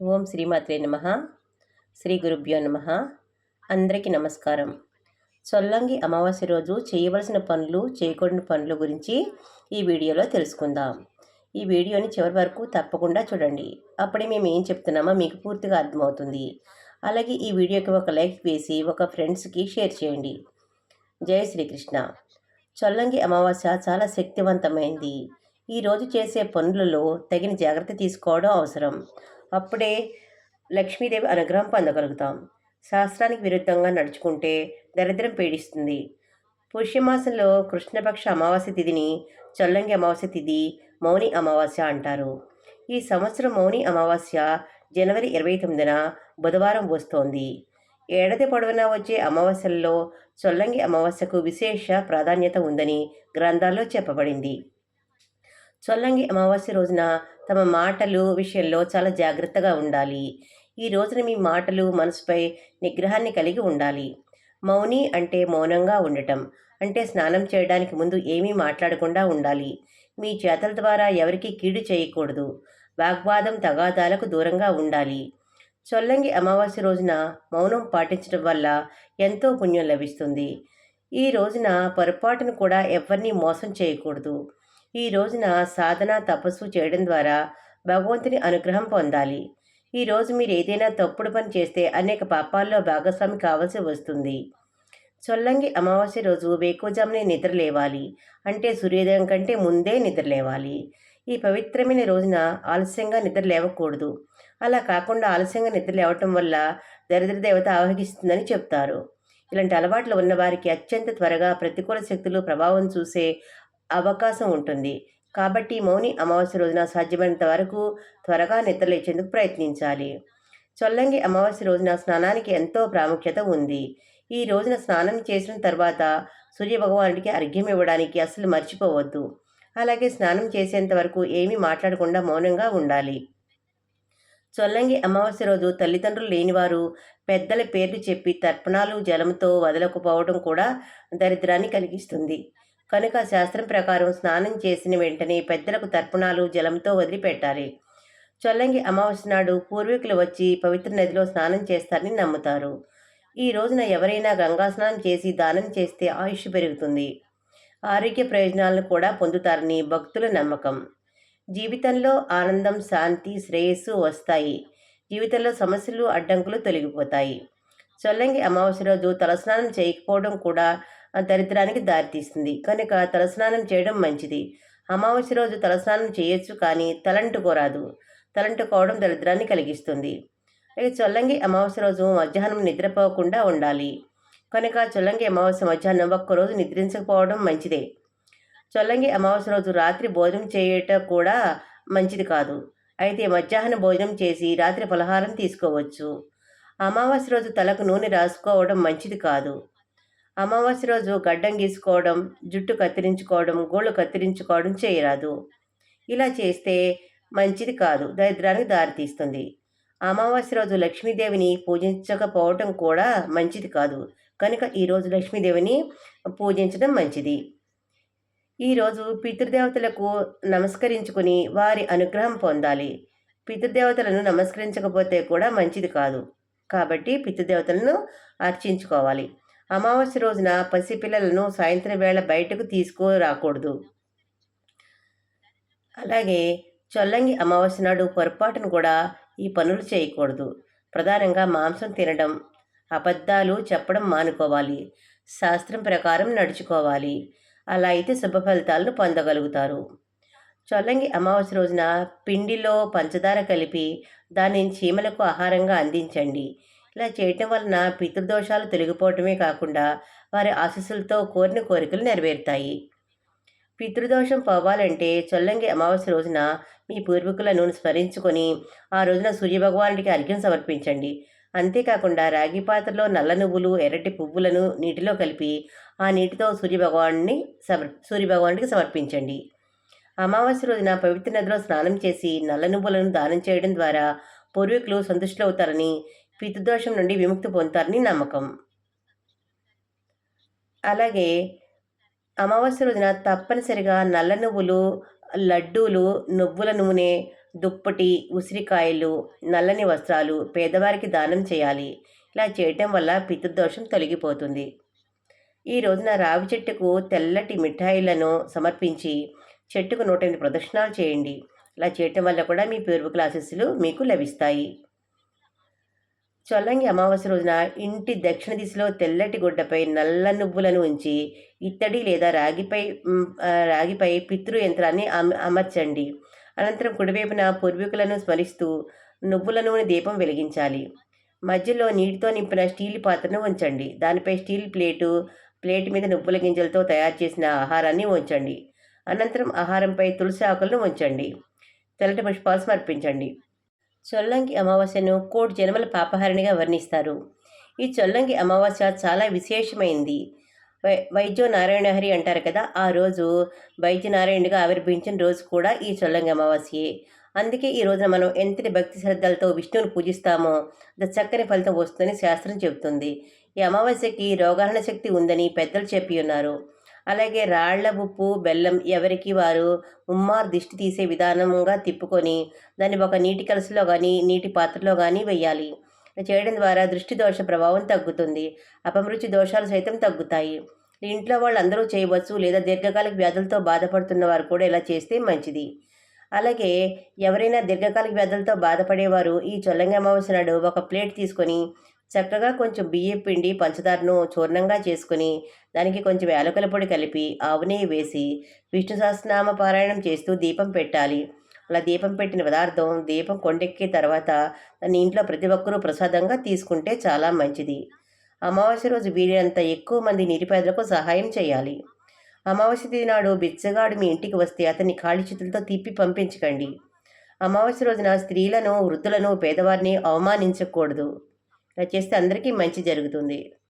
ఓం శ్రీమాత్రే నమ. శ్రీ గురుభ్యో నమ. అందరికీ నమస్కారం. సొల్లంగి అమావాస్య రోజు చేయవలసిన పనులు చేయకూడని పనుల గురించి ఈ వీడియోలో తెలుసుకుందాం. ఈ వీడియోని చివరి వరకు తప్పకుండా చూడండి. అప్పుడే మేము ఏం చెప్తున్నామో మీకు పూర్తిగా అర్థమవుతుంది. అలాగే ఈ వీడియోకి ఒక లైక్ వేసి ఒక ఫ్రెండ్స్కి షేర్ చేయండి. జయ శ్రీకృష్ణ. చొల్లంగి అమావాస్య చాలా శక్తివంతమైంది. ఈరోజు చేసే పనులలో తగిన జాగ్రత్త తీసుకోవడం అవసరం. అప్పుడే లక్ష్మీదేవి అనుగ్రహం పొందగలుగుతాం. శాస్త్రానికి విరుద్ధంగా నడుచుకుంటే దరిద్రం పీడిస్తుంది. పుష్యమాసంలో కృష్ణపక్ష అమావాస్య తిథిని చొల్లంగి అమావాస్య తిథి మౌని అమావాస్య అంటారు. ఈ సంవత్సరం మౌని అమావాస్య జనవరి ఇరవై తొమ్మిదిన బుధవారం వస్తోంది. ఏడాది పొడవునా వచ్చే అమావాస్యల్లో చొల్లంగి అమావాస్యకు విశేష ప్రాధాన్యత ఉందని గ్రంథాల్లో చెప్పబడింది. చొల్లంగి అమావాస్య రోజున తమ మాటలు విషయంలో చాలా జాగ్రత్తగా ఉండాలి. ఈ రోజున మీ మాటలు మనసుపై నిగ్రహాన్ని కలిగి ఉండాలి. మౌని అంటే మౌనంగా ఉండటం అంటే స్నానం చేయడానికి ముందు ఏమీ మాట్లాడకుండా ఉండాలి. మీ చేతల ద్వారా ఎవరికి కీడు చేయకూడదు. వాగ్వాదం తగాదాలకు దూరంగా ఉండాలి. చొల్లంగి అమావాస్య రోజున మౌనం పాటించడం వల్ల ఎంతో పుణ్యం లభిస్తుంది. ఈ రోజున పొరపాటును కూడా ఎవరిని మోసం చేయకూడదు. ఈ రోజున సాధన తపస్సు చేయడం ద్వారా భగవంతుని అనుగ్రహం పొందాలి. ఈ రోజు మీరు ఏదైనా తప్పుడు పని చేస్తే అనేక పాపాల్లో భాగస్వామి కావాల్సి వస్తుంది. చొల్లంగి అమావాస్య రోజు వేకుజామునే నిద్ర లేవాలి. అంటే సూర్యోదయం కంటే ముందే నిద్ర లేవాలి. ఈ పవిత్రమైన రోజున ఆలస్యంగా నిద్ర లేవకూడదు. అలా కాకుండా ఆలస్యంగా నిద్ర లేవటం వల్ల దరిద్ర దేవత ఆవహిస్తుందని చెప్తారు. ఇలాంటి అలవాట్లు ఉన్నవారికి అత్యంత త్వరగా ప్రతికూల శక్తులు ప్రభావం చూసే అవకాశం ఉంటుంది. కాబట్టి మౌని అమావాస్య రోజున సాధ్యమైనంత వరకు త్వరగా నిద్రలేచేందుకు ప్రయత్నించాలి. చొల్లంగి అమావాస్య రోజున స్నానానికి ఎంతో ప్రాముఖ్యత ఉంది. ఈ రోజున స్నానం చేసిన తర్వాత సూర్యభగవానుడికి అర్ఘ్యం ఇవ్వడానికి అసలు మర్చిపోవద్దు. అలాగే స్నానం చేసేంత వరకు ఏమీ మాట్లాడకుండా మౌనంగా ఉండాలి. చొల్లంగి అమావాస్య రోజు తల్లిదండ్రులు లేనివారు పెద్దల పేర్లు చెప్పి తర్పణాలు జలంతో వదలకపోవడం కూడా దరిద్రాన్ని కలిగిస్తుంది. కనుక శాస్త్రం ప్రకారం స్నానం చేసిన వెంటనే పెద్దలకు తర్పణాలు జలంతో వదిలిపెట్టాలి. చొల్లంగి అమావాస్య నాడు పూర్వీకులు వచ్చి పవిత్ర నదిలో స్నానం చేస్తారని నమ్ముతారు. ఈ రోజున ఎవరైనా గంగా స్నానం చేసి దానం చేస్తే ఆయుష్ పెరుగుతుంది. ఆరోగ్య ప్రయోజనాలను కూడా పొందుతారని భక్తుల నమ్మకం. జీవితంలో ఆనందం శాంతి శ్రేయస్సు వస్తాయి. జీవితంలో సమస్యలు అడ్డంకులు తొలగిపోతాయి. చొల్లంగి అమావాస్య రోజు తలస్నానం చేయకపోవడం కూడా దరిద్రానికి దారితీస్తుంది. కనుక తలస్నానం చేయడం మంచిది. అమావాస్య రోజు తలస్నానం చేయొచ్చు కానీ తలంటుకోరాదు. తలంటుకోవడం దరిద్రాన్ని కలిగిస్తుంది. ఇక చొల్లంగి అమావాస్య రోజు మధ్యాహ్నం నిద్రపోకుండా ఉండాలి. కనుక చొల్లంగి అమావాస్య మధ్యాహ్నం ఒక్కరోజు నిద్రించకపోవడం మంచిదే. చొల్లంగి అమావాస్య రోజు రాత్రి భోజనం చేయటం కూడా మంచిది కాదు. అయితే మధ్యాహ్న భోజనం చేసి రాత్రి ఫలహారం తీసుకోవచ్చు. అమావాస్య రోజు తలకు నూనె రాసుకోవడం మంచిది కాదు. అమావాస్య రోజు గడ్డం గీసుకోవడం జుట్టు కత్తిరించుకోవడం గోళ్ళు కత్తిరించుకోవడం చేయరాదు. ఇలా చేస్తే మంచిది కాదు దరిద్రానికి దారితీస్తుంది అమావాస్య రోజు లక్ష్మీదేవిని పూజించకపోవటం కూడా మంచిది కాదు. కనుక ఈరోజు లక్ష్మీదేవిని పూజించడం మంచిది. ఈరోజు పితృదేవతలకు నమస్కరించుకుని వారి అనుగ్రహం పొందాలి. పితృదేవతలను నమస్కరించకపోతే కూడా మంచిది కాదు. కాబట్టి పితృదేవతలను అర్చించుకోవాలి. అమావాస్య రోజున పసిపిల్లలను సాయంత్రం వేళ బయటకు తీసుకురాకూడదు. అలాగే చొల్లంగి అమావాస్య నాడు పొరపాటును కూడా ఈ పనులు చేయకూడదు. ప్రధానంగా మాంసం తినడం అబద్ధాలు చెప్పడం మానుకోవాలి. శాస్త్రం ప్రకారం నడుచుకోవాలి. అలా అయితే శుభ ఫలితాలను పొందగలుగుతారు. చొల్లంగి అమావాస్య రోజున పిండిలో పంచదార కలిపి దానిని చీమలకు ఆహారంగా అందించండి. ఇలా చేయటం వలన పితృదోషాలు తొలగిపోవటమే కాకుండా వారి ఆశీస్సులతో కోరిన కోరికలు నెరవేరుతాయి. పితృదోషం పోవాలంటే చొల్లంగి అమావాస్య రోజున మీ పూర్వీకులను స్మరించుకొని ఆ రోజున సూర్యభగవానుడికి అర్ఘ్యం సమర్పించండి. అంతేకాకుండా రాగి పాత్రలో నల్ల నువ్వులు ఎర్రటి పువ్వులను నీటిలో కలిపి ఆ నీటితో సూర్యభగవాన్ని సమర్ సూర్యభగవానుడికి సమర్పించండి. అమావాస్య రోజున పవిత్ర నదిలో స్నానం చేసి నల్ల నువ్వులను దానం చేయడం ద్వారా పూర్వీకులు సంతుష్టులవుతారని పితృదోషం నుండి విముక్తి పొందుతారని నమ్మకం. అలాగే అమావాస్య రోజున తప్పనిసరిగా నల్ల నువ్వులు లడ్డూలు నువ్వుల నూనె దుప్పటి ఉసిరికాయలు నల్లని వస్త్రాలు పేదవారికి దానం చేయాలి. ఇలా చేయటం వల్ల పితృదోషం తొలగిపోతుంది. ఈ రోజున రావి చెట్టుకు తెల్లటి మిఠాయిలను సమర్పించి చెట్టుకు నూట ఎనిమిది ప్రదక్షిణాలు చేయండి. ఇలా చేయటం వల్ల కూడా మీ పేరు క్లాసెస్లు మీకు లభిస్తాయి. చొల్లంగి అమావాస్య రోజున ఇంటి దక్షిణ దిశలో తెల్లటి గుడ్డపై నల్ల నువ్వులను ఉంచి ఇత్తడి లేదా రాగిపై రాగిపై పితృ యంత్రాన్ని అమర్చండి. అనంతరం కుడివైపున పూర్వీకులను స్మరిస్తూ నువ్వుల నూనె దీపం వెలిగించాలి. మధ్యలో నీటితో నింపిన స్టీల్ పాత్రను ఉంచండి. దానిపై స్టీల్ ప్లేటు ప్లేట్ మీద నువ్వుల గింజలతో తయారు చేసిన ఆహారాన్ని ఉంచండి. అనంతరం ఆహారంపై తులసి ఆకులను ఉంచండి. తెల్లటి పుష్పాలు సమర్పించండి. చొల్లంగి అమావాస్యను కోటి జన్మల పాపహారిణిగా వర్ణిస్తారు. ఈ చొల్లంగి అమావాస్య చాలా విశేషమైంది. వై వైద్యో నారాయణహరి అంటారు కదా ఆ రోజు వైద్యనారాయణుడిగా ఆవిర్భవించిన రోజు కూడా ఈ చొల్లంగి అమావాస్యే. అందుకే ఈ రోజున మనం ఎంతటి భక్తి శ్రద్ధలతో విష్ణువుని పూజిస్తామో అంత చక్కని ఫలితం వస్తుందని శాస్త్రం చెబుతుంది. ఈ అమావాస్యకి రోగాహరణ శక్తి ఉందని పెద్దలు చెప్పి ఉన్నారు. అలాగే రాళ్ళ ఉప్పు బెల్లం ఎవరికి వారు? ఉమ్మార్ దిష్టి తీసే విధానంగా తిప్పుకొని దాన్ని ఒక నీటి కలసలో కానీ నీటి పాత్రలో కానీ వెయ్యాలి. చేయడం ద్వారా దృష్టి దోష ప్రభావం తగ్గుతుంది. అపమృతి దోషాలు సైతం తగ్గుతాయి. ఇంట్లో వాళ్ళు అందరూ చేయవచ్చు లేదా దీర్ఘకాలిక వ్యాధులతో బాధపడుతున్న వారు కూడా ఇలా చేస్తే మంచిది. అలాగే ఎవరైనా దీర్ఘకాలిక వ్యాధులతో బాధపడేవారు ఈ చొల్లంగి అమావాస్య నాడు ఒక ప్లేట్ తీసుకొని చక్కగా కొంచెం బియ్యం పిండి పంచదారను చూర్ణంగా చేసుకుని దానికి కొంచెం యాలకుల పొడి కలిపి ఆవు నెయ్యి వేసి విష్ణు సహస్రనామ పారాయణం చేస్తూ దీపం పెట్టాలి. అలా దీపం పెట్టిన పదార్థం దీపం కొండెక్కిన తర్వాత దాన్ని ఇంట్లో ప్రతి ఒక్కరూ ప్రసాదంగా తీసుకుంటే చాలా మంచిది. అమావాస్య రోజు వీలైనంత ఎక్కువ మంది నిరుపేదలకు సహాయం చేయాలి. అమావాస్య నాడు బిచ్చగాడు మీ ఇంటికి వస్తే అతన్ని ఖాళీ చేతులతో తిప్పి పంపించకండి. అమావాస్య రోజున స్త్రీలను వృద్ధులను పేదవారిని అవమానించకూడదు. ఇలా చేస్తే అందరికీ మంచి జరుగుతుంది.